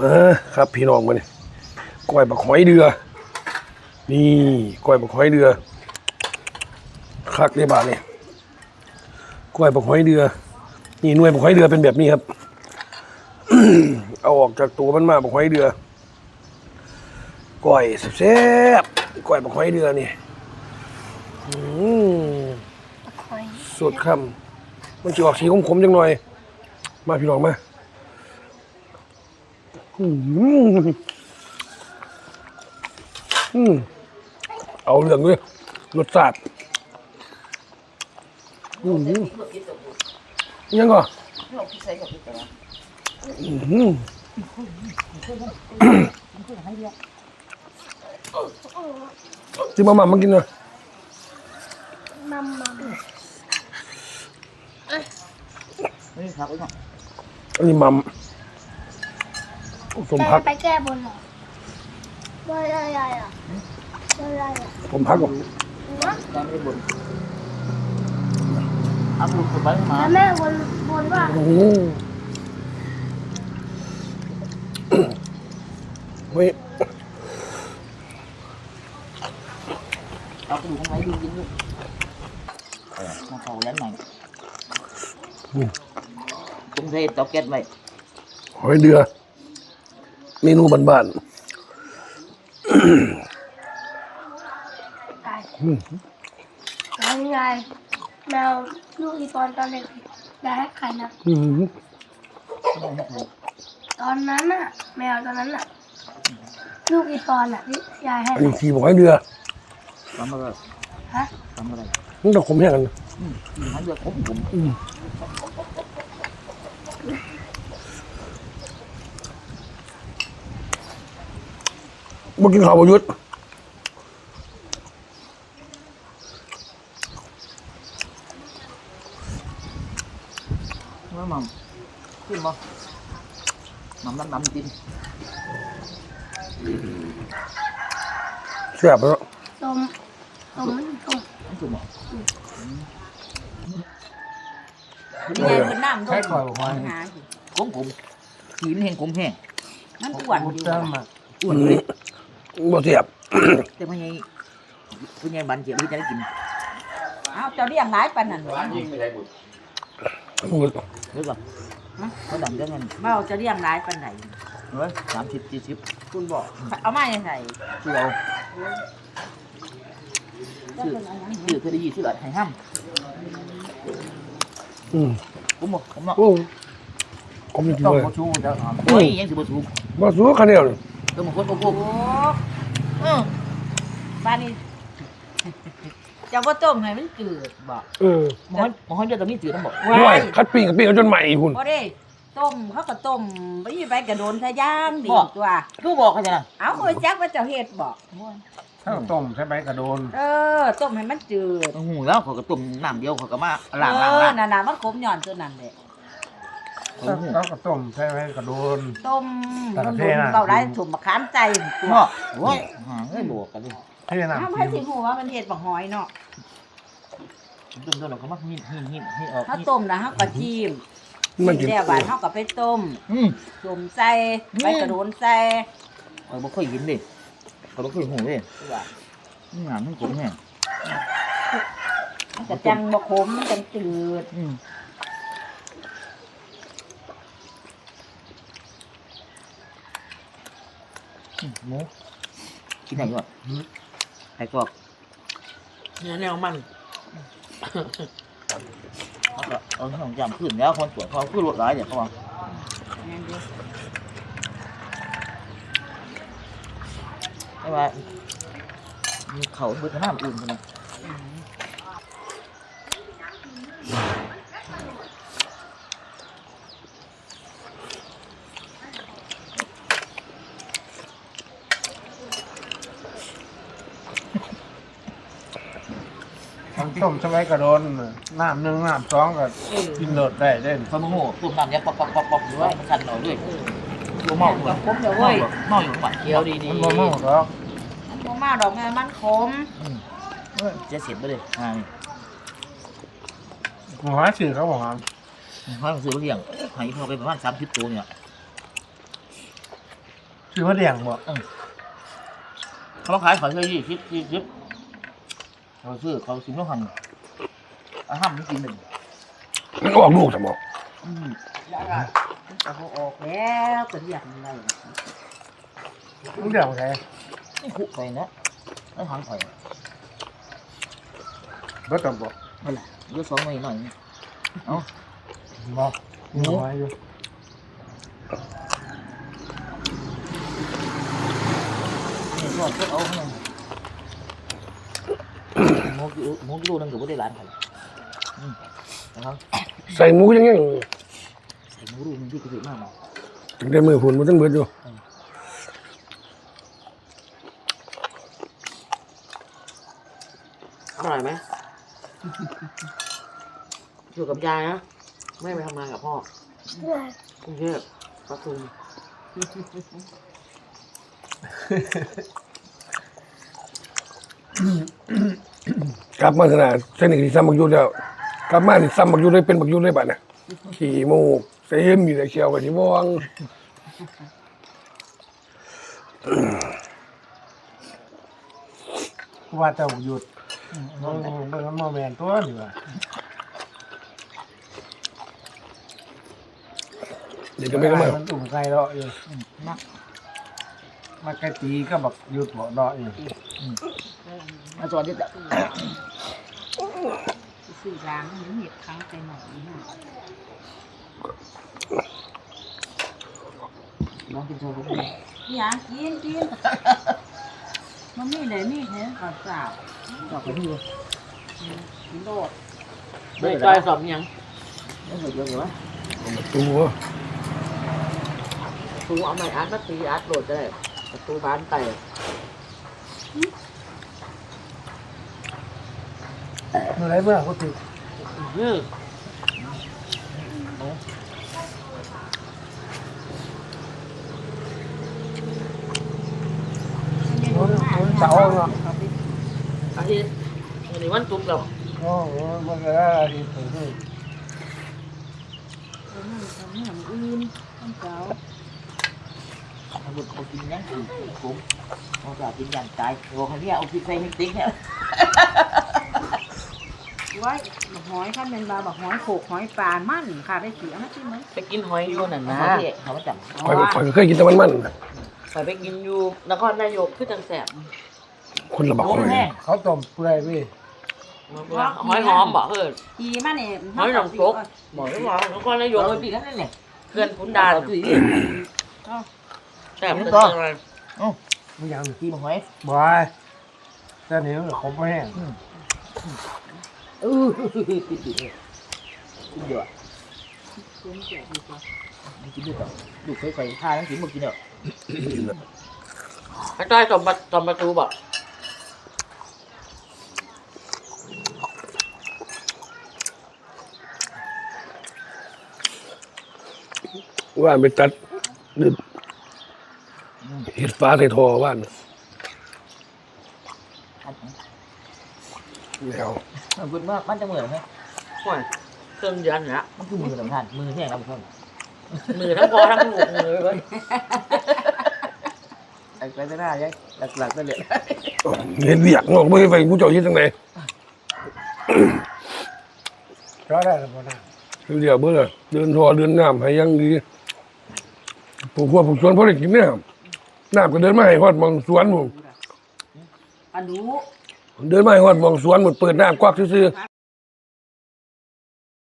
มาครับพี่น้องมาเนี่ยก้อยบักหอยเดือ นี่ก้อยบักหอยเดือคักได้บาทเนี่ยก้อยบักหอยเดือ นี่หน่วยบักหอยเดือเป็นแบบนี้ครับ เอาออกจากตัวมันมาบักหอยเดือก้อยแซ่บๆก้อยบักหอยเดือนี่อืมคอยสดคำมันจะออกสีขมๆจังหน่อย มาพี่น้องมาอืมอืม เอาเรื่องด้วยรสชาติอืมยังก่ออืมจิ้มมาม่ามากินหน่อยมัมมัมนี่ครับไอ้เนาะอันนี้มัม สมพักจะไปแก้บนเหรอว่าอะไรอะว่าอะไรอะผมพักก่อนนะยังไม่ได้บ่นเอาลูกไปมาแล้วแม่บนบนว่าโอ้โหเฮ้ยเอาไปดูข้างในดูกินดูเออมาเข้ายันหน่อยตุ้งเทเตาแก๊สไว้หอยเดือ เมนูบ้านไก่แล้วยังไงแมวลูกอีปอนตอนเด็กได้ให้ใครนะๆอื้อหือตอนนั้นน่ะ แมวตอนนั้นน่ะ ลูกอีปอนอะที่ยายให้อันนี้ทีบอกหอยเดือทำอะไรฮะทำอะไรมันต้องขมแห้งกันนะอืมหาเดือดผมผม บ่กินข้าวบ่หยุดว่ามัมขึ้นบ่มัมดำดำกินแซ่บแล้วต้มต้มมันต้มอันสุดบ่นี่ไงเป็นน้ำต้มหาสิผมผมขีมันแห้งผมแห้งมันอ้วนอยู่ว่ะอ้วนเลย บ่แซ่บแต่พ่อใหญ่พ่อใหญ่บันเจียวที่จะได้กินเอ้าเจ้าเลี้ยงหลายปานนั้นเหรอหมดเดี๋ยวก่อนเขาดำได้เงินเมาเจ้าเลี้ยงหลายปานไหนเฮ้ยสามสิบสี่สิบคุณบอกเอามายังไงที่เราเจ้าเป็นอะไรซื้อเพื่อได้ยี่สิบบาทให้ห้ามอืมผมบอกผมเนาะโอ้ขมจริงต้องๆเลยมาชูจะหอมโอ้ยยังสิบ่ชูมาสู้คันเดียวนี่ ต้องมาคนโอ้โหโอ้เออบ้านนี้เจ้าว่าต้มให้มันจืดบอกเออมอนมอนเดียวตรงนี้จืดต้องบอกห่วยคัดปีกกับปีกเอาจนใหม่พุ่นบ่ได้ต้มเขาก็ต้มไปไปกระโดนทะย่างดีตัวกูบอกเขาจะนะเอาโอ้ยจักว่าเจ้าเฮ็ดบอกข้าวต้มใช่ไหมกระโดนเออต้มให้มันจืดโอ้โหแล้วเขาก็ต้มน้ำเดียวเขาก็มาเอล้างล้างอล้างน่ะๆมันขมหย่อนตัวนั้นแหละ แล้วก็ต้มใช่ไหมกระโดน ต้มแต่มัละนเพโดศนน่ะเบาได้ถุ่มมะขามใจตัวเนาะโอ้ยหาเอ้ยบวกกันเลยเท่น้ำทำจิ้ให้มสิหัวมันเห็ดบักหอยเนาะต้มต้มเราก็มักหินหินหินหินออกถ้าต้มนะเฮาก็จิ้มมันกินแล้บาดเฮาก็ไปต้มอืมต้มใส่ใบกระโดนใส่เออบ่เคยกินดิเขาบ่เคยหูดิว่างานมันขมแห้งมันก็จังบ่ขมมันจังจืด อืมอืม หมูกินไหนก่อนไอ้กอกเนี่ยแนวมันเขาก็เอาของจำขึ้นแล้วคนตรวจเขาขึ้นรถร้ายเดี๋ยวเขาบอกแม่นดิไม่ว่ามีเขาเบิดน้ำอื่นคนนึงข้าวต้มใช่ไหมกระโดนน้ำหนึ่งน้ำสองก็กินโดดได้เด่นเขาโมโหตุ่มน้ำเนี้ยป๊อกป๊อกป๊อกป๊อกอยู่ว่ามันคันหน่อยด้วยตัวเมาหัวขมเดี๋ยวเว้ยเมาอยู่ข้างหลังเคี้ยวดีมันบ่เมาหรอกมันบ่มาดอกแม่มันขมๆจะเสียบไปเลยอ่านี่หมอสื่อเขาบอกว่าเขาซื้อเลี้ยงหายพอไปประมาณสามสิบตัวเนี่ยซื้อมาเลี้ยงบ่ เขามาขายขายเท่ายี่สิบสี่สิบเขาซื้อเขาซื้อไม่หันอาห้ามไม่กินหนึ่งมันออกลูกสมองอืมแต่พอออกแล้วก็เรียกมันได้มึงเลี้ยงใครไม่คุกไปนะไม่หันไปบ่ต้องบ่นั่นแหละเยอะสองหน่อยหน่อยบ่มีน้อยอยู่นี่ ก็เอาข้างในหมูกิโลหมูกิโลนึงกับไม่ได้ร้านกันอืมนะครับใส่หมูยังไงใส่หมูรูมันที่กระสือมากมาถึงได้มือหุ่นมันต้องเบิดอยู่อร่อยไหมอยู่กับยายนะไม่ไปทำงานกับพ่อกรุงเทพปทุม กลับมาขนาดเส้นหนึ่งที่ซ้ำบักยุทธแล้วกลับมานี่ซ้ำบักยุทธเลยเป็นบักยุทธเลยบัดน่ะขี่โมกเต็มอยู่ในเชียวกับที่ว่างกูว่าแต่หยุดเบิ่งเบิ่งมันบ่แม่นตัวนี่ว่าเดี๋ยวจะไม่ก็มามันตุ่มไก่เลาะอยู่นักมันไก่ตีก็บักหยุดบ่เลาะอยู่ มาจอดที่จะสื่อล้างมันเห็ดครั้งไปหน่อยนะน้องกินโชว์ผมอยากกินกินมันมีเลยมีแค่ข้าวสาวจอดไปที่เลยกินโดดไม่จอยสอบยังไม่เคยเจอเหรอตัวประตูเอาไม้อาร์ตมาตีอาร์ตโหลดได้ประตูบ้านแตกเมื่อไรเมื่อเขาติ ดอือเสาเนาะอาทิตย์วันนี้วันจุ๊บเราโอ้โหมันก็ได้อาทิตย์ถึงนี่ทำเนี่ยมัน ไว้บักหอยขั้นเป็นบาบักหอยโขกหอยปลามั่นค่ะได้เสียนะที่มั้ยไปกินหอยอยู่นั่นนะเขามาจับคอยคอยเคยกินแต่มันมันไปไปกินอยู่นครนายกคือจังแสบคนละบักคอยแห้งเขาต้มเปื่อยพี่หอยหอมบอกเอออีมันเนี่ยหอยหนองจกบอกให้ว่านครนายกปีนั้นนี่เพื่อนขุนดานแสบเป็นอะไรมึงยังที่หอยบายแต่นี้มันขมแห้ง เออติดอยู่เนี่ยกินเยอะกินด้วยต่อดูเคยใส่ผ้าทั้งกินหมดกินเนอะไอ้ต้อยตอมประตอมประตูบอกว่านไปตัดดึกเห็ดฟ้าใส่ทอว่าน แล้วมันบุญมากมันจะเหมือนไหมห่วยเครื่องยันนะ มันคือมือสำคัญมือแห้งเราเพิ่มมือทั้งคอทั้งหูมือเลยไอ้ไปจะหน้ายัยหลักๆนั่นแหละเห็ดเบียกงอกไม่ไปกูเจ้าเฮ็ดจังไดก็ได้แล้วบ่นะเดี๋ยวเบื่อเดินทอเดินน้ำให้ยังดีปลูกหัวปลูกสวนพอได้กินน้ำน้ำก็เดินมาให้ฮอดมองสวนผมอันดู เดินมาหอดมองสวนหมดเปิดน้ำกวักซื่อ